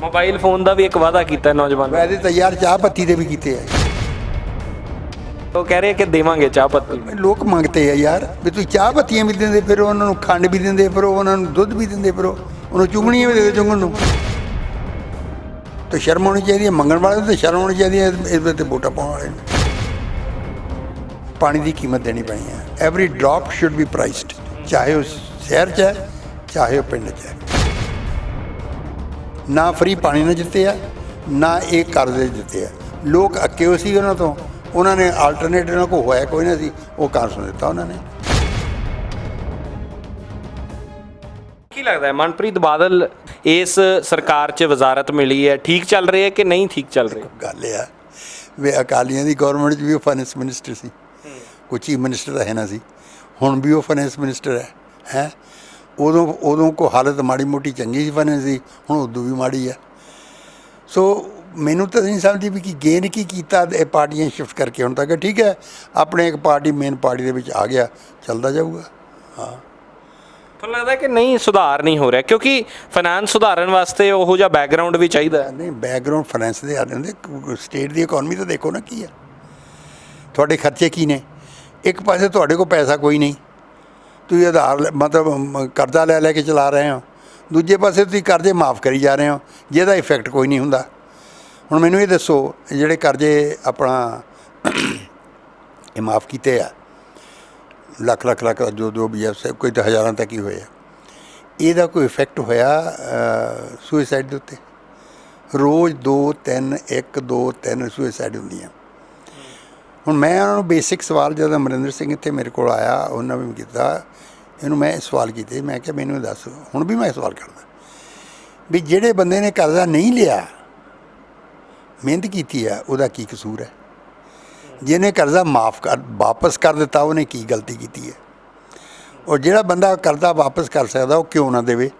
Mobile phone ਦਾ ਵੀ ਇੱਕ ਵਾਅਦਾ ਕੀਤਾ ਨੌਜਵਾਨ ਵੈਸੇ ਤਾਂ ਯਾਰ ਚਾਹ ਪੱਤੀ ਦੇ ਵੀ ਕੀਤੇ ਆ। ਉਹ ਕਹਿ ਰਹੇ ਕਿ ਦੇਵਾਂਗੇ ਚਾਹ ਪੱਤੀ। ਲੋਕ ਮੰਗਤੇ ਆ ਯਾਰ ਵੀ ਤੁਸੀਂ ਚਾਹ ਪੱਤੀਆਂ ਵੀ ਦਿੰਦੇ ਫਿਰ ਉਹਨਾਂ ਨੂੰ ਖੰਡ ਵੀ ਦਿੰਦੇ ਫਿਰ ਉਹਨਾਂ ਨੂੰ ਦੁੱਧ ਵੀ ਦਿੰਦੇ ਫਿਰ ਉਹਨੂੰ ਚੁੰਗਣੀਆਂ ਵੀ ਦੇ ਚੁੰਗਣ ਨੂੰ। ਤੇ ਸ਼ਰਮ ਹੋਣੀ ਚਾਹੀਦੀ ਹੈ ਮੰਗਣ ਵਾਲੇ ਨੂੰ ਤੇ ਸ਼ਰਮ ਹੋਣੀ ਚਾਹੀਦੀ ਹੈ ਇਹਦੇ ਤੇ ਵੋਟਾਂ ਪਾਉਣ ਵਾਲੇ ਨੂੰ। ਪਾਣੀ ਦੀ ਕੀਮਤ ਦੇਣੀ ਪੈਣੀ ਹੈ every drop should be priced ਚਾਹੇ ਉਹ ਸ਼ਹਿਰ 'ਚ ਹੈ ਚਾਹੇ ਉਹ ਪਿੰਡ 'ਚ ਹੈ। ਨਾ ਫਰੀ ਪਾਣੀ ਨਾ ਦਿੱਤੇ ਆ ਨਾ ਇਹ ਕਰਜ਼ੇ ਦਿੱਤੇ ਆ। ਲੋਕ ਅੱਕੇ ਹੋਏ ਸੀ ਉਹਨਾਂ ਤੋਂ। ਉਹਨਾਂ ਨੇ ਆਲਟਰਨੇਟਿਵ ਨਾਲ ਕੋ ਹੋਇਆ ਕੋਈ ਨਾ ਸੀ ਉਹ ਕਾਂਗਰਸ ਨੂੰ ਦਿੱਤਾ ਉਹਨਾਂ ਨੇ। ਕੀ ਲੱਗਦਾ ਹੈ? ਮਨਪ੍ਰੀਤ ਬਾਦਲ ਇਸ ਸਰਕਾਰ 'ਚ ਵਜ਼ਾਰਤ ਮਿਲੀ ਹੈ? ਠੀਕ ਚੱਲ ਰਹੀ ਹੈ ਕਿ ਨਹੀਂ ਠੀਕ ਚੱਲ ਰਹੀ? ਗੱਲ ਇਹ ਆ ਵੀ ਅਕਾਲੀਆਂ ਦੀ ਗਵਰਨਮੈਂਟ 'ਚ ਵੀ ਉਹ ਫਾਈਨੈਂਸ ਮਿਨਿਸਟਰ ਸੀ। ਕੋਈ ਚੀਫ ਮਿਨਿਸਟਰ ਤਾਂ ਹੈ ਨਾ ਸੀ। ਹੁਣ ਵੀ ਉਹ ਫਾਈਨੈਂਸ ਮਿਨਿਸਟਰ ਹੈ ਹੈ? ਉਦੋਂ ਉਦੋਂ ਕੋ ਹਾਲਤ ਮਾੜੀ ਮੋਟੀ ਚੰਗੀ ਸੀ ਫਾਈਨੈਂਸ ਦੀ ਹੁਣ ਉਦੋਂ ਵੀ ਮਾੜੀ ਹੈ ਸੋ ਮੈਨੂੰ ਤਾਂ ਨਹੀਂ ਸਮਝਦੀ ਵੀ ਕਿ ਗੇਨ ਕੀ ਕੀਤਾ ਇਹ ਪਾਰਟੀਆਂ ਸ਼ਿਫਟ ਕਰਕੇ ਹੁਣ ਤੱਕ। ਠੀਕ ਹੈ ਆਪਣੇ ਇੱਕ ਪਾਰਟੀ ਮੇਨ ਪਾਰਟੀ ਦੇ ਵਿੱਚ ਆ ਗਿਆ ਚੱਲਦਾ ਜਾਊਗਾ। ਹਾਂ। ਤੁਹਾਨੂੰ ਲੱਗਦਾ ਕਿ ਨਹੀਂ ਸੁਧਾਰ ਨਹੀਂ ਹੋ ਰਿਹਾ? ਕਿਉਂਕਿ ਫਾਈਨਾਂਸ ਸੁਧਾਰਨ ਵਾਸਤੇ ਉਹੋ ਜਿਹਾ ਬੈਕਗ੍ਰਾਉਂਡ ਵੀ ਚਾਹੀਦਾ ਹੈ। ਨਹੀਂ ਬੈਕਗ੍ਰਾਉਂਡ ਫਾਈਨੈਂਸ ਦੇ ਆਦੇ ਹੁੰਦੇ ਸਟੇਟ ਦੀ ਇਕਨੋਮੀ ਤਾਂ ਦੇਖੋ ਨਾ ਕੀ ਹੈ ਤੁਹਾਡੇ ਖਰਚੇ ਕੀ ਨੇ? ਇੱਕ ਪਾਸੇ ਤੁਹਾਡੇ ਕੋਲ ਪੈਸਾ ਕੋਈ ਨਹੀਂ। ਤੁਸੀਂ ਆਧਾਰ ਲੈ- ਮਤਲਬ ਕਰਜ਼ਾ ਲੈ ਲੈ ਕੇ ਚਲਾ ਰਹੇ ਹੋ। ਦੂਜੇ ਪਾਸੇ ਤੁਸੀਂ ਕਰਜ਼ੇ ਮਾਫ ਕਰੀ ਜਾ ਰਹੇ ਹੋ, ਜਿਹਦਾ ਇਫੈਕਟ ਕੋਈ ਨਹੀਂ ਹੁੰਦਾ। ਹੁਣ ਮੈਨੂੰ ਇਹ ਦੱਸੋ, ਜਿਹੜੇ ਕਰਜ਼ੇ ਆਪਣਾ ਇਹ ਮਾਫ ਕੀਤੇ ਆ, ਲੱਖ ਲੱਖ ਲੱਖ, ਜੋ ਜੋ ਵੀ ਹੈ ਕੋਈ ਤਾਂ ਹਜ਼ਾਰਾਂ ਤੱਕ ਹੀ ਹੋਏ ਆ ਇਹਦਾ ਕੋਈ ਇਫੈਕਟ ਹੋਇਆ ਸੁਸਾਈਡ ਦੇ ਉੱਤੇ? ਰੋਜ਼ 2 3 1 2 3 ਸੁਸਾਈਡ ਹੁੰਦੀਆਂ। ਹੁਣ ਮੈਂ ਉਹਨਾਂ ਨੂੰ ਬੇਸਿਕ ਸਵਾਲ ਜਦੋਂ ਅਮਰਿੰਦਰ ਸਿੰਘ ਇੱਥੇ ਮੇਰੇ ਕੋਲ ਆਇਆ, ਉਹਨਾਂ ਵੀ ਕੀਤਾ ਇਹਨੂੰ ਮੈਂ ਇਹ ਸਵਾਲ ਕੀਤੇ, ਮੈਂ ਕਿਹਾ ਮੈਨੂੰ ਇਹ ਦੱਸ, ਹੁਣ ਵੀ ਮੈਂ ਸਵਾਲ ਕਰਦਾ। ਵੀ ਜਿਹੜੇ ਬੰਦੇ ਨੇ ਕਰਜ਼ਾ ਨਹੀਂ ਲਿਆ, ਮਿਹਨਤ ਕੀਤੀ ਆ, ਉਹਦਾ ਕੀ ਕਸੂਰ ਹੈ? ਜਿਹਨੇ ਕਰਜ਼ਾ ਮਾਫ ਕਰ, ਵਾਪਸ ਕਰ ਦਿੱਤਾ, ਉਹਨੇ ਕੀ ਗਲਤੀ ਕੀਤੀ ਹੈ? ਔਰ ਜਿਹੜਾ ਬੰਦਾ ਕਰਜ਼ਾ ਵਾਪਸ ਕਰ ਸਕਦਾ, ਉਹ ਕਿਉਂ ਨਾ ਦੇਵੇ?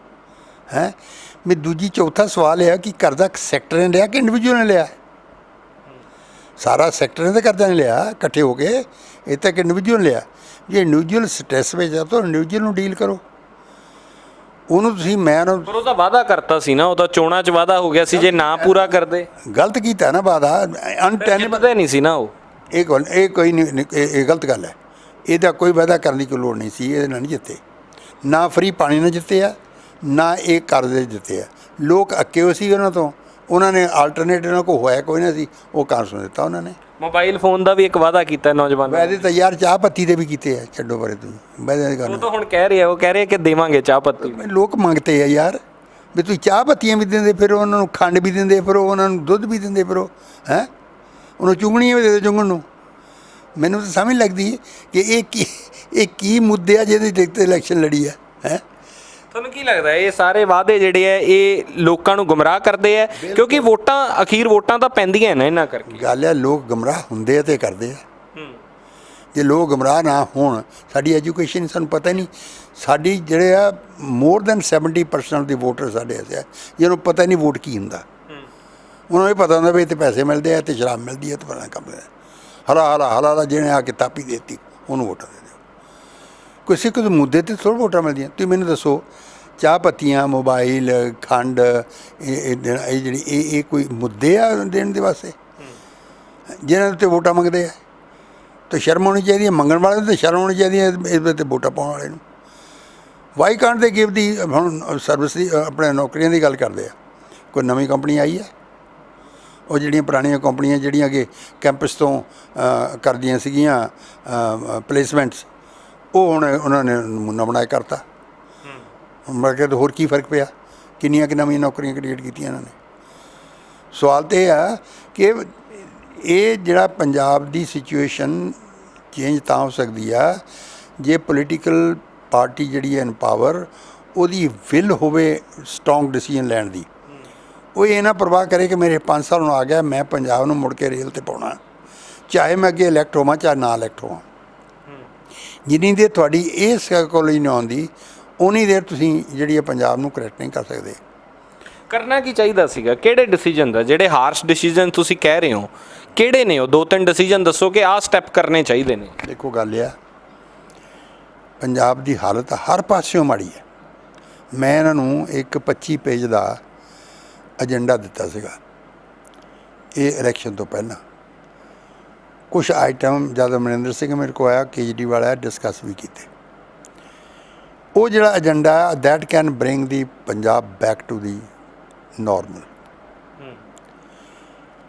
ਹੈ? ਵੀ ਦੂਜੀ ਚੌਥਾ ਸਵਾਲ ਇਹ ਆ ਕਿ ਕਰਜ਼ਾ ਸੈਕਟਰ ਨੇ ਲਿਆ ਕਿ ਇੰਡੀਵਿਜੂਅਲ ਨੇ ਲਿਆ? ਸਾਰਾ ਸੈਕਟਰ ਨੇ ਤਾਂ ਕਰਜ਼ਾ ਨਹੀਂ ਲਿਆ ਇਕੱਠੇ ਹੋ ਕੇ ਇਹ ਤਾਂ ਕਿ ਇੰਡੀਵਿਜੂਅਲ ਲਿਆ। ਜੇ ਇੰਡੀਵਿਜੂਅਲ ਸਟ੍ਰੈਸ ਵਿੱਚ ਆ ਤਾਂ ਇੰਡੀਵਿਜੂਅਲ ਨੂੰ ਡੀਲ ਕਰੋ। ਉਹਨੂੰ ਤੁਸੀਂ ਮੈਂ ਉਹਨੂੰ ਪਰ ਉਹਦਾ ਵਾਅਦਾ ਕਰਤਾ ਸੀ ਨਾ ਉਹਦਾ ਚੋਣਾਂ 'ਚ ਵਾਅਦਾ ਹੋ ਗਿਆ ਸੀ ਜੇ ਨਾ ਪੂਰਾ ਕਰਦੇ। ਗਲਤ ਕੀਤਾ ਨਾ ਬਾਦਾ ਅਨਟੈਨੇਬਲ ਨਹੀਂ ਸੀ ਨਾ ਉਹ। ਇਹ ਗੱਲ ਇਹ ਕੋਈ ਨਹੀਂ ਇਹ ਗਲਤ ਗੱਲ ਹੈ। ਇਹਦਾ ਕੋਈ ਵਾਅਦਾ ਕਰਨ ਦੀ ਕੋਈ ਲੋੜ ਨਹੀਂ ਸੀ ਇਹਦੇ ਨਾਲ ਨਹੀਂ ਜਿੱਤੇ। ਨਾ ਫਰੀ ਪਾਣੀ ਨਾਲ ਜਿੱਤੇ ਆ ਨਾ ਇਹ ਕਰਜ਼ੇ ਜਿੱਤੇ ਆ। ਲੋਕ ਅੱਕੇ ਹੋਏ ਸੀ ਉਹਨਾਂ ਤੋਂ। ਉਹਨਾਂ ਨੇ ਆਲਟਰਨੇਟਿਵ ਨਾਲ ਕੋ ਹੋਇਆ ਕੋਈ ਨਾ ਸੀ ਉਹ ਨੂੰ ਦਿੱਤਾ ਉਹਨਾਂ ਨੇ। ਮੋਬਾਈਲ ਫੋਨ ਦਾ ਵੀ ਇੱਕ ਵਾਅਦਾ ਕੀਤਾ ਨੌਜਵਾਨ ਵੈਸੇ ਤਾਂ ਯਾਰ ਚਾਹ ਪੱਤੀ ਦੇ ਵੀ ਕੀਤੇ ਆ ਛੱਡੋ ਪਰੇ ਤੁਸੀਂ ਵੈਸੇ ਦੀ ਗੱਲ ਉਹ ਤਾਂ ਹੁਣ ਕਹਿ ਰਿਹਾ ਉਹ ਕਹਿ ਰਿਹਾ ਕਿ ਦੇਵਾਂਗੇ ਚਾਹ ਪੱਤੀ। ਲੋਕ ਮੰਗਤੇ ਆ ਯਾਰ ਵੀ ਤੁਸੀਂ ਚਾਹ ਪੱਤੀਆਂ ਵੀ ਦਿੰਦੇ ਫਿਰ ਉਹਨਾਂ ਨੂੰ ਖੰਡ ਵੀ ਦਿੰਦੇ ਫਿਰ ਉਹਨਾਂ ਨੂੰ ਦੁੱਧ ਵੀ ਦਿੰਦੇ ਫਿਰ ਉਹ ਹੈ? ਉਹਨੂੰ ਚੁੰਗਣੀਆਂ ਵੀ ਦੇ ਦਿਓ ਚੁੰਗਣ ਨੂੰ। ਮੈਨੂੰ ਤਾਂ ਸਮਝ ਲੱਗਦੀ ਹੈ ਕਿ ਇਹ ਕੀ ਇਹ ਕੀ ਮੁੱਦੇ ਆ ਜਿਹਦੇ ਤੇ ਇਲੈਕਸ਼ਨ ਲੜੀ ਹੈ ਹੈ? ਤੁਹਾਨੂੰ ਕੀ ਲੱਗਦਾ ਹੈ ਇਹ ਸਾਰੇ ਵਾਅਦੇ ਜਿਹੜੇ ਆ ਇਹ ਲੋਕਾਂ ਨੂੰ ਗੁੰਮਰਾਹ ਕਰਦੇ ਆ ਕਿਉਂਕਿ ਵੋਟਾਂ ਅਖੀਰ ਵੋਟਾਂ ਤਾਂ ਪੈਂਦੀਆਂ ਨੇ ਇਹਨਾਂ ਕਰਕੇ। ਗੱਲ ਹੈ ਲੋਕ ਗਮਰਾਹ ਹੁੰਦੇ ਆ ਤੇ ਕਰਦੇ ਆ। ਹੂੰ। ਜੇ ਲੋਕ ਗਮਰਾਹ ਨਾ ਹੋਣ ਸਾਡੀ ਐਜੂਕੇਸ਼ਨ ਸਾਨੂੰ ਪਤਾ ਹੀ ਨਹੀਂ। ਸਾਡੀ ਜਿਹੜੇ ਆ ਮੋਰ ਦੈਨ 70% ਦੀ ਵੋਟਰ ਸਾਡੇ ਐਸੇ ਆ। ਜਿਹਨੂੰ ਪਤਾ ਹੀ ਨਹੀਂ ਵੋਟ ਕੀ ਹੁੰਦਾ। ਉਹਨਾਂ ਨੂੰ ਪਤਾ ਹੁੰਦਾ ਵੀ ਇੱਥੇ ਪੈਸੇ ਮਿਲਦੇ ਆ ਤੇ ਸ਼ਰਾਬ ਮਿਲਦੀ ਹੈ ਤੇ ਫਲਾਣਾ ਕੰਮ ਹੈ ਹਲਾ ਹਲਾ ਹਲਾ ਜਿਹਨੇ ਆ ਕੇ ਤਾਪੀ ਦੇਤੀ ਉਹਨੂੰ ਵੋਟਾਂ ਕਿਸੇ ਕਿਸੇ ਮੁੱਦੇ ਤੇ ਥੋੜ੍ਹਾ ਵੋਟਾਂ ਮਿਲਦੀਆਂ। ਤੁਸੀਂ ਮੈਨੂੰ ਦੱਸੋ, ਚਾਹ ਪੱਤੀਆਂ, ਮੋਬਾਈਲ, ਖੰਡ, ਇਹ ਇਹ ਜਿਹੜੀ, ਇਹ ਇਹ ਕੋਈ ਮੁੱਦੇ ਆ ਦੇਣ ਦੇ ਵਾਸਤੇ? ਜਿਹਨਾਂ ਉੱਤੇ ਵੋਟਾਂ ਮੰਗਦੇ ਆ। ਤੇ ਸ਼ਰਮ ਹੋਣੀ ਚਾਹੀਦੀ ਹੈ, ਮੰਗਣ ਵਾਲੇ ਨੂੰ ਤੇ ਸ਼ਰਮ ਹੋਣੀ ਚਾਹੀਦੀ ਹੈ ਇਹਦੇ ਤੇ ਵੋਟਾਂ ਪਾਉਣ ਵਾਲੇ ਨੂੰ। Why can't they give the ਹੁਣ ਸਰਵਿਸ ਦੀ ਆਪਣੇ ਨੌਕਰੀਆਂ ਦੀ ਗੱਲ ਕਰਦੇ ਆ। ਕੋਈ ਨਵੀਂ ਕੰਪਨੀ ਆਈ ਹੈ? ਉਹ ਜਿਹੜੀਆਂ ਪੁਰਾਣੀਆਂ ਕੰਪਨੀਆਂ, ਜਿਹੜੀਆਂ ਕਿ ਕੈਂਪਸ ਤੋਂ ਕਰਦੀਆਂ ਸੀਗੀਆਂ ਪਲੇਸਮੈਂਟਸ ਉਹ ਹੁਣ ਉਹਨਾਂ ਨੇ ਨਮੂਨਾ ਬਣਾਇਆ ਕਰਤਾ। ਮੈਂ ਕਿਹਾ ਹੋਰ ਕੀ ਫ਼ਰਕ ਪਿਆ? ਕਿੰਨੀਆਂ ਕਿ ਨਵੀਆਂ ਨੌਕਰੀਆਂ ਕ੍ਰੀਏਟ ਕੀਤੀਆਂ ਇਹਨਾਂ ਨੇ? ਸਵਾਲ ਤੇ ਇਹ ਆ ਕਿ ਇਹ ਜਿਹੜਾ ਪੰਜਾਬ ਦੀ ਸਿਚੁਏਸ਼ਨ ਚੇਂਜ ਤਾਂ ਹੋ ਸਕਦੀ ਆ, ਜੇ ਪੋਲੀਟੀਕਲ ਪਾਰਟੀ ਜਿਹੜੀ ਹੈ ਇਨ ਪਾਵਰ ਉਹਦੀ ਵਿਲ ਹੋਵੇ ਸਟਰੋਂਗ ਡਿਸੀਜਨ ਲੈਣ ਦੀ। ਉਹ ਇਹ ਨਾ ਪ੍ਰਵਾਹ ਕਰੇ ਕਿ ਮੇਰੇ 5 ਸਾਲ ਨੂੰ ਆ ਗਿਆ, ਮੈਂ ਪੰਜਾਬ ਨੂੰ ਮੁੜ ਕੇ ਰੇਲ ਤੇ ਪਾਉਣਾ। ਚਾਹੇ ਮੈਂ ਅੱਗੇ ਇਲੈਕਟ ਹੋਵਾਂ, ਚਾਹੇ ਨਾ ਇਲੈਕਟ ਹੋਵਾਂ। ਜਿੰਨੀ ਦੇਰ ਤੁਹਾਡੀ ਇਹ ਸਾਈਕੋਲੋਜੀ ਨਹੀਂ ਆਉਂਦੀ ਉਨੀ ਦੇਰ ਤੁਸੀਂ ਜਿਹੜੀ ਹੈ ਪੰਜਾਬ ਨੂੰ ਕਰੈਕਟ ਨਹੀਂ ਕਰ ਸਕਦੇ। ਕਰਨਾ ਕੀ ਚਾਹੀਦਾ ਸੀਗਾ? ਕਿਹੜੇ ਡਿਸੀਜਨ ਦਾ? ਜਿਹੜੇ ਹਾਰਸ਼ ਡਿਸੀਜਨ ਤੁਸੀਂ ਕਹਿ ਰਹੇ ਹੋ ਕਿਹੜੇ ਨੇ ਉਹ? ਦੋ ਤਿੰਨ ਡਿਸੀਜਨ ਦੱਸੋ ਕਿ ਆਹ ਸਟੈਪ ਕਰਨੇ ਚਾਹੀਦੇ ਨੇ। ਦੇਖੋ ਗੱਲ ਇਹ ਆ ਪੰਜਾਬ ਦੀ ਹਾਲਤ ਹਰ ਪਾਸਿਓਂ ਮਾੜੀ ਹੈ। ਮੈਂ ਇਹਨਾਂ ਨੂੰ ਇੱਕ 25 ਪੇਜ ਦਾ ਏਜੰਡਾ ਦਿੱਤਾ ਸੀਗਾ ਇਹ ਇਲੈਕਸ਼ਨ ਤੋਂ ਪਹਿਲਾਂ। ਕੁਝ ਆਈਟਮ ਜਦ ਅਮਰਿੰਦਰ ਸਿੰਘ ਮੇਰੇ ਕੋਲ ਆਇਆ ਕੇਜਰੀਵਾਲ ਆਇਆ ਡਿਸਕਸ ਵੀ ਕੀਤੇ। ਉਹ ਜਿਹੜਾ agenda that can bring the Punjab back to the normal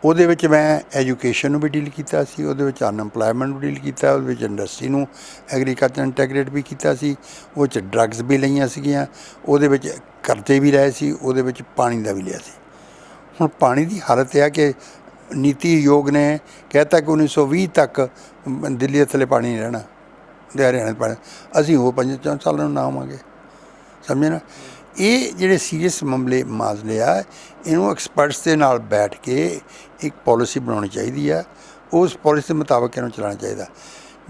ਉਹਦੇ ਵਿੱਚ ਮੈਂ ਐਜੂਕੇਸ਼ਨ ਨੂੰ ਵੀ ਡੀਲ ਕੀਤਾ ਸੀ ਉਹਦੇ ਵਿੱਚ ਅਨਐਮਪਲੋਇਮੈਂਟ ਨੂੰ ਡੀਲ ਕੀਤਾ ਉਹਦੇ ਵਿੱਚ ਇੰਡਸਟਰੀ ਨੂੰ ਐਗਰੀਕਲਚਰ ਇੰਟੈਗਰੇਟ ਵੀ ਕੀਤਾ ਸੀ ਉਹ ਚ ਡਰੱਗਸ ਵੀ ਲਈਆਂ ਸੀਗੀਆਂ ਉਹਦੇ ਵਿੱਚ ਕਰਜ਼ੇ ਵੀ ਲਏ ਸੀ ਉਹਦੇ ਵਿੱਚ ਪਾਣੀ ਦਾ ਵੀ ਲਿਆ ਸੀ। ਹੁਣ ਪਾਣੀ ਦੀ ਹਾਲਤ ਇਹ ਹੈ ਕਿ ਨੀਤੀ ਆਯੋਗ ਨੇ ਕਹਿਤਾ ਕਿ 1920 ਤੱਕ ਦਿੱਲੀ ਦੇ ਥੱਲੇ ਪਾਣੀ ਨਹੀਂ ਰਹਿਣਾ ਤੇ ਹਰਿਆਣਾ 'ਚ ਪਾਣੀ ਅਸੀਂ ਉਹ ਪੰਜ ਚਾਰ ਸਾਲਾਂ ਨੂੰ ਨਾ ਆਵਾਂਗੇ। ਸਮਝੇ ਨਾ? ਇਹ ਜਿਹੜੇ ਸੀਰੀਅਸ ਮਾਮਲੇ ਮਾਜ਼ਲੇ ਆ, ਇਹਨੂੰ ਐਕਸਪਰਟਸ ਦੇ ਨਾਲ ਬੈਠ ਕੇ ਇੱਕ ਪਾਲਿਸੀ ਬਣਾਉਣੀ ਚਾਹੀਦੀ ਆ। ਉਸ ਪਾਲਿਸੀ ਦੇ ਮੁਤਾਬਕ ਇਹਨੂੰ ਚਲਾਉਣਾ ਚਾਹੀਦਾ।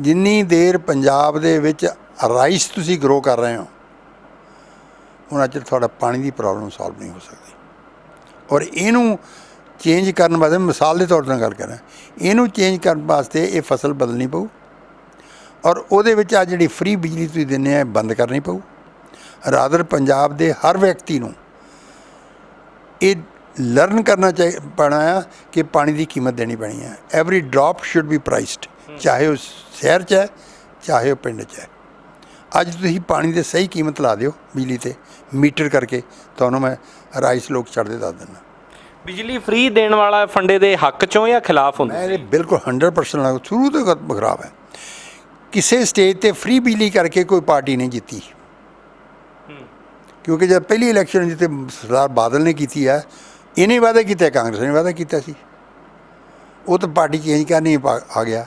ਜਿੰਨੀ ਦੇਰ ਪੰਜਾਬ ਦੇ ਵਿੱਚ ਰਾਈਸ ਤੁਸੀਂ ਗਰੋ ਕਰ ਰਹੇ ਹੋ, ਉਹਨਾਂ ਚਿਰ ਤੁਹਾਡਾ ਪਾਣੀ ਦੀ ਪ੍ਰੋਬਲਮ ਸੋਲਵ ਨਹੀਂ ਹੋ ਸਕਦੀ। ਔਰ ਇਹਨੂੰ ਚੇਂਜ ਕਰਨ ਵਾਸਤੇ, ਮਿਸਾਲ ਦੇ ਤੌਰ ਤੇ ਮੈਂ ਗੱਲ ਕਰਾਂ ਇਹਨੂੰ ਚੇਂਜ ਕਰਨ ਵਾਸਤੇ ਇਹ ਫਸਲ ਬਦਲਣੀ ਪਊ। ਔਰ ਉਹਦੇ ਵਿੱਚ ਆ ਜਿਹੜੀ ਫ੍ਰੀ ਬਿਜਲੀ ਤੁਸੀਂ ਦਿੰਦੇ ਆ, ਇਹ ਬੰਦ ਕਰਨੀ ਪਊ। ਰਾਦਰ ਪੰਜਾਬ ਦੇ ਹਰ ਵਿਅਕਤੀ ਨੂੰ ਇਹ ਲਰਨ ਕਰਨਾ ਚਾਹੀ, ਪੈਣਾ ਆ ਕਿ ਪਾਣੀ ਦੀ ਕੀਮਤ ਦੇਣੀ ਪੈਣੀ ਹੈ every drop should be priced ਚਾਹੇ ਉਹ ਸ਼ਹਿਰ 'ਚ ਹੈ, ਚਾਹੇ ਉਹ ਪਿੰਡ 'ਚ ਹੈ। ਅੱਜ ਤੁਸੀਂ ਪਾਣੀ ਦੇ ਸਹੀ ਕੀਮਤ ਲਾ ਦਿਓ ਬਿਜਲੀ ਤੇ, ਮੀਟਰ ਕਰਕੇ। ਤੁਹਾਨੂੰ ਮੈਂ ਰਾਈਸ ਲੋਕ ਚੜ੍ਹਦੇ ਦੱਸ ਦਿੰਦਾ। ਬਿਜਲੀ ਫ੍ਰੀ ਦੇਣ ਵਾਲਾ ਫੰਡੇ ਦੇ ਹੱਕ ਚੋਂ ਜਾਂ ਖਿਲਾਫ ਹੁੰਦਾ ਮੈਂ ਇਹ ਬਿਲਕੁਲ 100% ਨਾਲ ਸ਼ੁਰੂ ਤੋਂ ਖਰਾਬ ਹੈ। ਕਿਸੇ ਸਟੇਜ ਤੇ ਫ੍ਰੀ ਬਿਜਲੀ ਕਰਕੇ ਕੋਈ ਪਾਰਟੀ ਨਹੀਂ ਜਿੱਤੀ। ਕਿਉਂਕਿ ਜਦ ਪਹਿਲੀ ਇਲੈਕਸ਼ਨ ਜਿੱਤੇ ਸਰਦਾਰ ਬਾਦਲ ਨੇ ਕੀਤੀ ਹੈ ਇਹਨੇ ਵਾਅਦਾ ਕੀਤਾ ਕਾਂਗਰਸ ਨੇ ਵਾਅਦਾ ਕੀਤਾ ਸੀ। ਉਹ ਤਾਂ ਪਾਰਟੀ ਚੇਂਜ ਕਰਨੀ ਆ ਗਿਆ।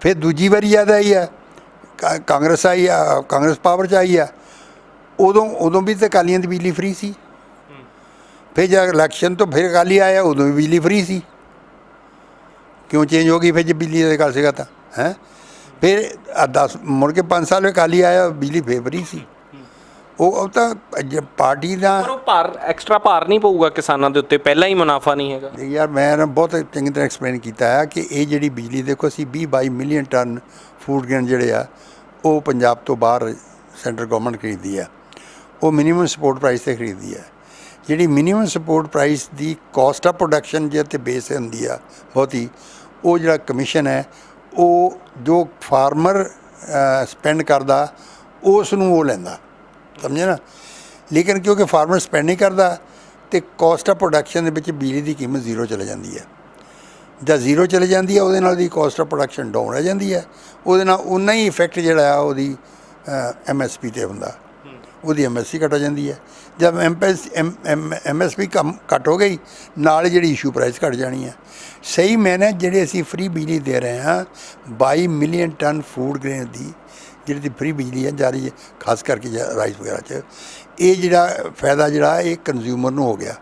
ਫਿਰ ਦੂਜੀ ਵਾਰੀ ਯਾਦ ਆਈ ਆ ਕਾਂਗਰਸ ਆਈ ਆ ਕਾਂਗਰਸ ਪਾਵਰ ਚ ਆਈ ਆ। ਉਦੋਂ ਉਦੋਂ ਵੀ ਤਾਂ ਅਕਾਲੀਆਂ ਦੀ ਬਿਜਲੀ ਫ੍ਰੀ ਸੀ। ਫਿਰ ਜਦ ਇਲੈਕਸ਼ਨ ਤੋਂ ਫਿਰ ਅਕਾਲੀ ਆਇਆ ਉਦੋਂ ਵੀ ਬਿਜਲੀ ਫ੍ਰੀ ਸੀ। ਕਿਉਂ ਚੇਂਜ ਹੋ ਗਈ ਫਿਰ ਜੇ ਬਿਜਲੀ ਦਾ ਗੱਲ ਸੀਗਾ ਤਾਂ ਹੈ? ਫਿਰ 10 ਮੁੜ ਕੇ 5 ਸਾਲ ਅਕਾਲੀ ਆਇਆ ਬਿਜਲੀ ਫੇਰ ਫ੍ਰੀ ਸੀ। ਉਹ ਉਹ ਤਾਂ ਪਾਰਟੀ ਦਾ ਪਰ ਉਹ ਭਾਰ ਐਕਸਟਰਾ ਭਾਰ ਨਹੀਂ ਪਊਗਾ ਕਿਸਾਨਾਂ ਦੇ ਉੱਤੇ ਪਹਿਲਾਂ ਹੀ ਮੁਨਾਫਾ ਨਹੀਂ ਹੈਗਾ। ਯਾਰ ਮੈਂ ਨਾ ਬਹੁਤ ਚੰਗੀ ਤਰ੍ਹਾਂ ਐਕਸਪਲੇਨ ਕੀਤਾ ਹੈ ਕਿ ਇਹ ਜਿਹੜੀ ਬਿਜਲੀ ਦੇਖੋ ਅਸੀਂ 20 22 ਮਿਲੀਅਨ ਟਨ ਫੂਡ ਗ੍ਰੇਨ ਜਿਹੜੇ ਆ ਉਹ ਪੰਜਾਬ ਤੋਂ ਬਾਹਰ ਸੈਂਟਰ ਗਵਰਨਮੈਂਟ ਖਰੀਦਦੀ ਆ। ਉਹ ਮਿਨੀਮਮ ਸਪੋਰਟ ਪ੍ਰਾਈਸ ਤੇ ਖਰੀਦਦੀ ਆ। ਜਿਹੜੀ minimum support price the cost of production ਜੇ ਤੇ ਬੇਸ ਹੁੰਦੀ ਆ, ਬਹੁਤੀ ਉਹ ਜਿਹੜਾ ਕਮਿਸ਼ਨ ਹੈ, ਉਹ ਜੋ ਫਾਰਮਰ ਸਪੈਂਡ ਕਰਦਾ ਉਸ ਨੂੰ ਉਹ ਲੈਂਦਾ। ਸਮਝੇ ਨਾ? ਲੇਕਿਨ ਕਿਉਂਕਿ ਫਾਰਮਰ ਸਪੈਂਡ ਨਹੀਂ ਕਰਦਾ, ਤੇ ਕਾਸਟ ਆਫ ਪ੍ਰੋਡਕਸ਼ਨ ਦੇ ਵਿੱਚ ਬਿਜਲੀ ਦੀ ਕੀਮਤ ਜ਼ੀਰੋ ਚਲੇ ਜਾਂਦੀ ਹੈ। ਜਦ ਜ਼ੀਰੋ ਚਲੇ ਜਾਂਦੀ ਹੈ, ਉਹਦੇ ਨਾਲ ਦੀ ਕਾਸਟ ਆਫ ਪ੍ਰੋਡਕਸ਼ਨ ਡਾਊਨ ਰਹਿ ਜਾਂਦੀ ਹੈ। ਉਹਦੇ ਨਾਲ ਉਨਾ ਹੀ ਇਫੈਕਟ ਜਿਹੜਾ ਆ, ਉਹਦੀ ਐਮਐਸਪੀ ਤੇ ਹੁੰਦਾ। ਉਹਦੀ ਐਮਐਸਪੀ ਘਟ ਜਾਂਦੀ ਹੈ। ਜਦ ਐਮਐਸਪੀ ਕਮ ਘਟ ਹੋ ਗਈ, ਨਾਲ ਹੀ ਜਿਹੜੀ ਇਸ਼ੂ ਪ੍ਰਾਈਸ ਘਟ ਜਾਣੀ ਹੈ। ਸਹੀ ਮੈਨੇ ਜਿਹੜੇ ਅਸੀਂ ਫ੍ਰੀ ਬਿਜਲੀ ਦੇ ਰਹੇ ਹਾਂ 22 ਮਿਲੀਅਨ ਟਨ ਫੂਡ ਗ੍ਰੇਨ ਦੀ ਜਿਹੜੀ ਦੀ ਫ੍ਰੀ ਬਿਜਲੀ ਹੈ, ਜਾ ਰਹੀ ਹੈ, ਖਾਸ ਕਰਕੇ ਜ- ਰਾਈਸ ਵਗੈਰਾ 'ਚ, ਇਹ ਜਿਹੜਾ ਫਾਇਦਾ ਜਿਹੜਾ, ਇਹ ਕੰਜ਼ਿਊਮਰ ਨੂੰ ਹੋ ਗਿਆ।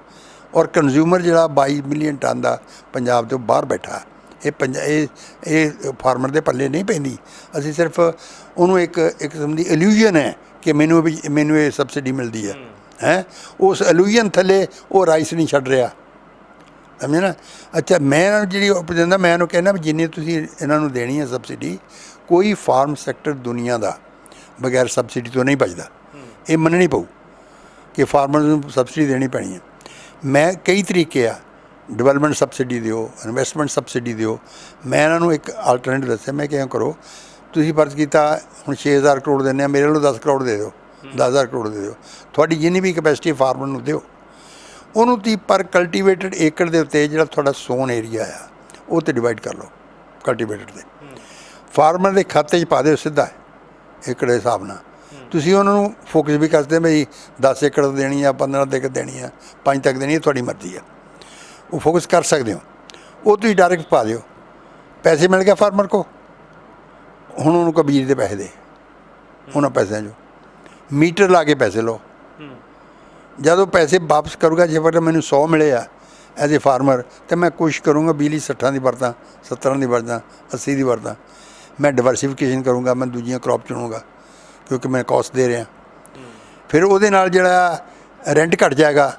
ਔਰ ਕੰਜ਼ਿਊਮਰ ਜਿਹੜਾ 22 ਮਿਲੀਅਨ ਟਨ ਦਾ ਪੰਜਾਬ ਤੋਂ ਬਾਹਰ ਬੈਠਾ ਇਹ ਪੰਜ, ਇਹ ਇਹ ਫਾਰਮਰ ਦੇ ਪੱਲੇ ਨਹੀਂ ਪੈਂਦੀ। ਅਸੀਂ ਸਿਰਫ ਉਹਨੂੰ ਇੱਕ ਇੱਕ ਕਿਸਮ ਦੀ ਇਲੂਜਨ ਹੈ ਕਿ ਮੈਨੂੰ ਵੀ, ਮੈਨੂੰ ਇਹ ਸਬਸਿਡੀ ਮਿਲਦੀ ਹੈ। ਹੈ? ਉਸ ਅਲੂਈਅਨ ਥੱਲੇ ਉਹ ਰਾਈਸ ਨਹੀਂ ਛੱਡ ਰਿਹਾ। ਸਮਝੇ ਨਾ? ਅੱਛਾ, ਮੈਂ ਇਹਨਾਂ ਨੂੰ ਜਿਹੜੀ ਦਿੰਦਾ, ਮੈਂ ਇਹਨੂੰ ਕਹਿੰਦਾ ਵੀ ਜਿੰਨੀ ਤੁਸੀਂ ਇਹਨਾਂ ਨੂੰ ਦੇਣੀ ਹੈ ਸਬਸਿਡੀ, ਕੋਈ ਫਾਰਮ ਸੈਕਟਰ ਦੁਨੀਆ ਦਾ ਬਗੈਰ ਸਬਸਿਡੀ ਤੋਂ ਨਹੀਂ ਬਚਦਾ। ਇਹ ਮੰਨਣੀ ਪਊ ਕਿ ਫਾਰਮਰ ਨੂੰ ਸਬਸਿਡੀ ਦੇਣੀ ਪੈਣੀ ਹੈ। ਮੈਂ ਕਈ ਤਰੀਕੇ ਆ ਡਿਵੈਲਪਮੈਂਟ ਸਬਸਿਡੀ ਦਿਓ ਇਨਵੈਸਟਮੈਂਟ ਸਬਸਿਡੀ ਦਿਓ। ਮੈਂ ਇਹਨਾਂ ਨੂੰ ਇੱਕ ਆਲਟਰਨੇਟਿਵ ਦੱਸਿਆ, ਮੈਂ ਕਿਹਾ ਕਰੋ ਤੁਸੀਂ ਫਰਜ਼ ਕੀਤਾ ਹੁਣ 6000 ਕਰੋੜ ਦਿੰਦੇ ਆ ਮੇਰੇ ਵੱਲੋਂ 10 ਕਰੋੜ ਦੇ ਦਿਓ 10000 ਕਰੋੜ ਦੇ ਦਿਓ। ਤੁਹਾਡੀ ਜਿੰਨੀ ਵੀ ਕੈਪੈਸਿਟੀ ਫਾਰਮਰ ਨੂੰ ਦਿਓ। ਉਹਨੂੰ ਤੀ ਪਰ ਕਲਟੀਵੇਟਡ ਏਕੜ ਦੇ ਉੱਤੇ ਜਿਹੜਾ ਤੁਹਾਡਾ ਸੋਨ ਏਰੀਆ ਆ ਉਹ ਤੇ ਡਿਵਾਈਡ ਕਰ ਲਓ ਕਲਟੀਵੇਟਡ ਤੇ। ਫਾਰਮਰ ਦੇ ਖਾਤੇ 'ਚ ਪਾ ਦਿਓ ਸਿੱਧਾ ਏਕੜ ਦੇ ਹਿਸਾਬ ਨਾਲ। ਤੁਸੀਂ ਉਹਨਾਂ ਨੂੰ ਫੋਕਸ ਵੀ ਕਰਦੇ ਬਈ 10 ਏਕੜ ਦੇਣੀ ਆ 15 ਏਕੜ ਦੇਣੀ ਆ 5 ਤੱਕ ਦੇਣੀ ਆ ਤੁਹਾਡੀ ਮਰਜ਼ੀ ਆ। ਉਹ ਫੋਕਸ ਕਰ ਸਕਦੇ ਹੋ। ਉਹ ਤੁਸੀਂ ਡਾਇਰੈਕਟ ਪਾ ਦਿਓ। ਪੈਸੇ ਮਿਲ ਗਏ ਫਾਰਮਰ ਕੋ ਹੁਣ ਉਹਨੂੰ ਕਬੀਰ ਦੇ ਪੈਸੇ ਦੇ। ਉਹਨਾਂ ਪੈਸਿਆਂ 'ਚੋਂ। ਮੀਟਰ ਲਾ ਕੇ ਪੈਸੇ ਲਓ। ਜਦੋਂ ਪੈਸੇ ਵਾਪਸ ਕਰੂਗਾ ਜੇ ਫਿਰ ਮੈਨੂੰ 100 ਮਿਲੇ ਆ ਐਜ਼ ਏ ਫਾਰਮਰ ਤੇ ਮੈਂ ਕੋਸ਼ਿਸ਼ ਕਰੂੰਗਾ ਬਿਜਲੀ 60 ਦੀ ਵਰਤਾਂ 70 ਦੀ ਵਰਤਾਂ 80 ਦੀ ਵਰਤਾਂ। ਮੈਂ ਡਿਵਰਸਿਫਿਕੇਸ਼ਨ ਕਰੂੰਗਾ ਮੈਂ ਦੂਜੀਆਂ ਕ੍ਰੌਪ ਚੁਣੂੰਗਾ ਕਿਉਂਕਿ ਮੈਂ ਕਾਸਟ ਦੇ ਰਿਹਾ। ਫਿਰ ਉਹਦੇ ਨਾਲ ਜਿਹੜਾ ਰੈਂਟ ਘਟ ਜਾਏਗਾ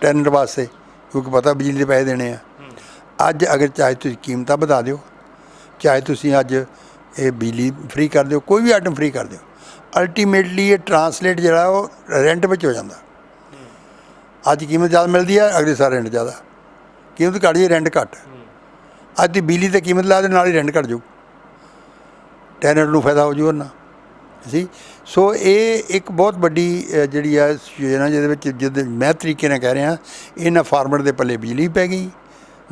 ਟੈਨੈਂਟ ਵਾਸਤੇ ਕਿਉਂਕਿ ਪਤਾ ਬਿਜਲੀ ਦੇ ਪੈਸੇ ਦੇਣੇ ਆ। ਅੱਜ ਅਗਰ ਚਾਹੇ ਤੁਸੀਂ ਕੀਮਤਾਂ ਵਧਾ ਦਿਓ ਚਾਹੇ ਤੁਸੀਂ ਅੱਜ ਇਹ ਬਿਜਲੀ ਫ੍ਰੀ ਕਰ ਦਿਓ, ਕੋਈ ਵੀ ਆਈਟਮ ਫ੍ਰੀ ਕਰ ਦਿਓ। ਅਲਟੀਮੇਟਲੀ ਇਹ ਟਰਾਂਸਲੇਟ ਜਿਹੜਾ ਉਹ ਰੈਂਟ ਵਿੱਚ ਹੋ ਜਾਂਦਾ। ਅੱਜ ਕੀਮਤ ਜ਼ਿਆਦਾ ਮਿਲਦੀ ਹੈ ਅਗਲੇ ਸਾਲ ਰੈਂਟ ਜ਼ਿਆਦਾ। ਕੀਮਤ ਘੱਟ ਜੇ ਰੈਂਟ ਘੱਟ। ਅੱਜ ਦੀ ਬਿਜਲੀ ਤੇ ਕੀਮਤ ਲਾ ਦੇ, ਨਾਲ ਹੀ ਰੈਂਟ ਘੱਟ ਜਾਊ। ਟੈਨੈਂਟ ਨੂੰ ਫਾਇਦਾ ਹੋ ਜੂ ਨਾ। ਸੀ ਸੋ ਇਹ ਇੱਕ ਬਹੁਤ ਵੱਡੀ ਜਿਹੜੀ ਆ ਸਿਚੁਏਸ਼ਨ ਜਿਹਦੇ ਵਿੱਚ ਜਦ ਮੈਂ ਤਰੀਕੇ ਨਾਲ ਕਹਿ ਰਿਹਾ, ਇਹਨਾਂ ਫਾਰਮਰ ਦੇ ਪੱਲੇ ਬਿਜਲੀ ਪੈ ਗਈ।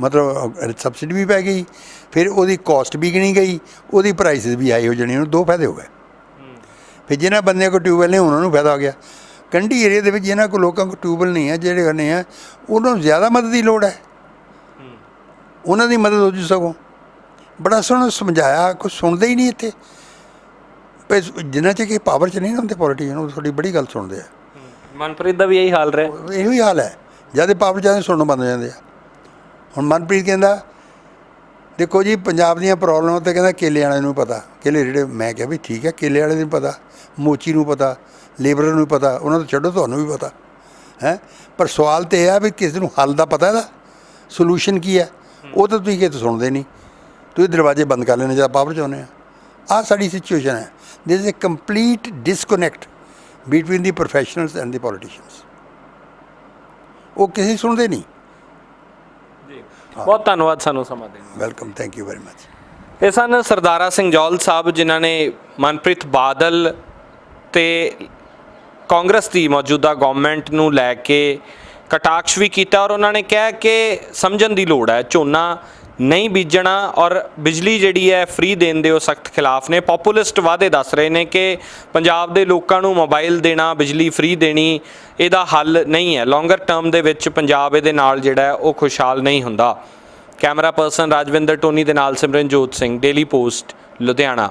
ਮਤਲਬ ਸਬਸਿਡੀ ਵੀ ਪੈ ਗਈ ਫਿਰ ਉਹਦੀ ਕਾਸਟ ਵੀ ਗਿਣੀ ਗਈ ਉਹਦੀ ਪ੍ਰਾਈਸਿਸ ਵੀ ਹਾਈ ਹੋ ਜਾਣੀ ਉਹਨੂੰ ਦੋ ਫਾਇਦੇ ਹੋ ਗਏ। ਫਿਰ ਜਿਨ੍ਹਾਂ ਬੰਦਿਆਂ ਕੋਲ ਟਿਊਬਵੈਲ ਨਹੀਂ ਉਹਨਾਂ ਨੂੰ ਫਾਇਦਾ ਹੋ ਗਿਆ। ਕੰਢੀ ਏਰੀਆ ਦੇ ਵਿੱਚ ਜਿਨ੍ਹਾਂ ਕੋਲ ਲੋਕਾਂ ਕੋਲ ਟਿਊਬਵੈਲ ਨਹੀਂ ਹੈ ਜਿਹੜੇ ਕਰਨੇ ਆ ਉਹਨਾਂ ਨੂੰ ਜ਼ਿਆਦਾ ਮਦਦ ਦੀ ਲੋੜ ਹੈ। ਉਹਨਾਂ ਦੀ ਮਦਦ ਹੋ ਜੂ ਸਗੋਂ। ਬੜਾ ਸੋਹਣਾ ਸਮਝਾਇਆ ਕੁਝ ਸੁਣਦੇ ਹੀ ਨਹੀਂ ਇੱਥੇ। ਪਰ ਜਿੰਨਾ ਚਿਰ ਕਿ ਪਾਵਰ 'ਚ ਨਹੀਂ ਨਾ ਹੁੰਦੇ ਪੋਲੀਟੀਸ਼ਨ ਉਹ ਤੁਹਾਡੀ ਬੜੀ ਗੱਲ ਸੁਣਦੇ ਆ। ਮਨਪ੍ਰੀਤ ਦਾ ਵੀ ਇਹੀ ਹਾਲ ਰਿਹਾ। ਇਹੋ ਹੀ ਹਾਲ ਹੈ। ਜਦ ਪਾਵਰ ਜਾਂਦੇ ਸੁਣਨੋਂ ਬੰਦ ਜਾਂਦੇ ਆ। ਹੁਣ ਮਨਪ੍ਰੀਤ ਕਹਿੰਦਾ, ਦੇਖੋ ਜੀ, ਪੰਜਾਬ ਦੀਆਂ ਪ੍ਰੋਬਲਮਾਂ ਤੇ ਕਹਿੰਦਾ ਕੇਲੇ ਵਾਲਿਆਂ ਨੂੰ ਪਤਾ। ਕੇਲੇ ਜਿਹੜੇ ਮੈਂ ਕਿਹਾ ਵੀ ਠੀਕ ਹੈ, ਕੇਲੇ ਵਾਲੇ ਨੂੰ ਪਤਾ, ਮੋਚੀ ਨੂੰ ਪਤਾ ਲੇਬਰ ਨੂੰ ਪਤਾ, ਉਹਨਾਂ ਤੋਂ ਛੱਡੋ, ਤੁਹਾਨੂੰ ਵੀ ਪਤਾ। ਹੈ? ਪਰ ਸਵਾਲ ਤੇ ਇਹ ਆ ਵੀ ਕਿਸ ਨੂੰ ਹੱਲ ਦਾ ਪਤਾ ਇਹਦਾ? ਸੋਲੂਸ਼ਨ ਕੀ ਹੈ? ਉਹ ਤਾਂ ਤੁਸੀਂ ਕਿਤੇ ਸੁਣਦੇ ਨਹੀਂ। ਤੁਸੀਂ ਦਰਵਾਜ਼ੇ ਬੰਦ ਕਰ ਲੈਣੇ, ਜਦ ਪਾਵਰ ਚਾਹੁੰਦੇ ਆ ਆਹ ਸਾਡੀ ਸਿਚੁਏਸ਼ਨ ਹੈ। This is a complete disconnect between the professionals and the politicians ਉਹ ਕਿਸੇ ਸੁਣਦੇ ਨਹੀਂ। ਬਹੁਤ ਧੰਨਵਾਦ ਸਾਨੂੰ ਸਮਾਂ ਦੇਣ ਲਈ। Welcome thank you very much ਇਹ ਸਨ ਸਰਦਾਰਾ ਸਿੰਘ ਜੌਲ ਸਾਹਿਬ ਜਿਨ੍ਹਾਂ ਨੇ ਮਨਪ੍ਰੀਤ ਬਾਦਲ ਤੇ ਕਾਂਗਰਸ ਦੀ ਮੌਜੂਦਾ ਗਵਰਨਮੈਂਟ ਨੂੰ ਲੈ ਕੇ ਕਟਾਕਸ਼ ਵੀ ਕੀਤਾ ਔਰ ਉਹਨਾਂ ਨੇ ਕਿਹਾ ਕਿ ਸਮਝਣ ਦੀ ਲੋੜ ਹੈ ਝੋਨਾ ਨਹੀਂ ਬੀਜਣਾ ਔਰ ਬਿਜਲੀ ਜਿਹੜੀ ਹੈ ਫ੍ਰੀ ਦੇਣ ਦੇ ਉਹ ਸਖਤ ਖਿਲਾਫ ਨੇ। ਪੋਪੂਲਿਸਟ ਵਾਅਦੇ ਦੱਸ ਰਹੇ ਨੇ ਕਿ ਪੰਜਾਬ ਦੇ ਲੋਕਾਂ ਨੂੰ ਮੋਬਾਈਲ ਦੇਣਾ, ਬਿਜਲੀ ਫ੍ਰੀ ਦੇਣੀ, ਇਹਦਾ ਹੱਲ ਨਹੀਂ ਹੈ। ਲੌਂਗਰ ਟਰਮ ਦੇ ਵਿੱਚ ਪੰਜਾਬ ਇਹਦੇ ਨਾਲ ਜਿਹੜਾ ਉਹ ਖੁਸ਼ਹਾਲ ਨਹੀਂ ਹੁੰਦਾ। ਕੈਮਰਾ ਪਰਸਨ ਰਾਜਵਿੰਦਰ ਟੋਨੀ ਦੇ ਨਾਲ ਸਿਮਰਨਜੋਤ ਸਿੰਘ ਡੇਲੀ ਪੋਸਟ ਲੁਧਿਆਣਾ।